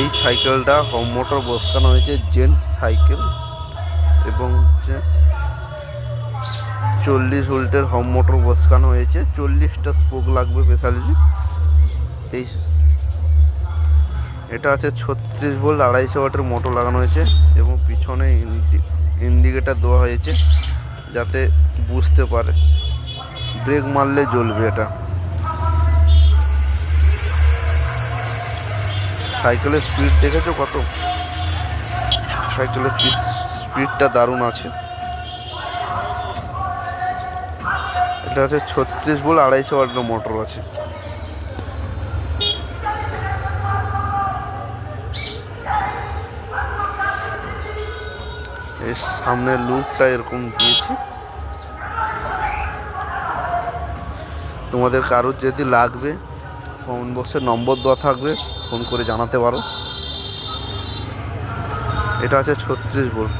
এই সাইকেলটা home motor বসানো হয়েছে জেন্টস সাইকেল এবং হচ্ছে চল্লিশ ভোল্টের হোম মোটর বসানো হয়েছে, চল্লিশটা স্পোক লাগবে স্পেশালি এই এটা আছে ছত্রিশ ভোল্ট, আড়াইশো ওয়াটের মোটর লাগানো হয়েছে এবং পিছনে ইন্ডিকেটার দেওয়া হয়েছে যাতে বুঝতে পারে। ব্রেক মারলে জ্বলবে এটা। সাইকেলের স্পিড দেখেছ কত? সাইকেলের স্পিডটা দারুণ আছে। এটা হচ্ছে ছত্রিশ বল আড়াইশো ওয়াটের মোটর আছে। এর সামনের লুকটা এরকম দিয়েছি। তোমাদের কারোর যদি লাগবে কমেন্ট বক্সে নম্বর দেওয়া থাকবে ফোন করে জানাতে পারো। এটা আছে ছত্রিশ ভোল্ট।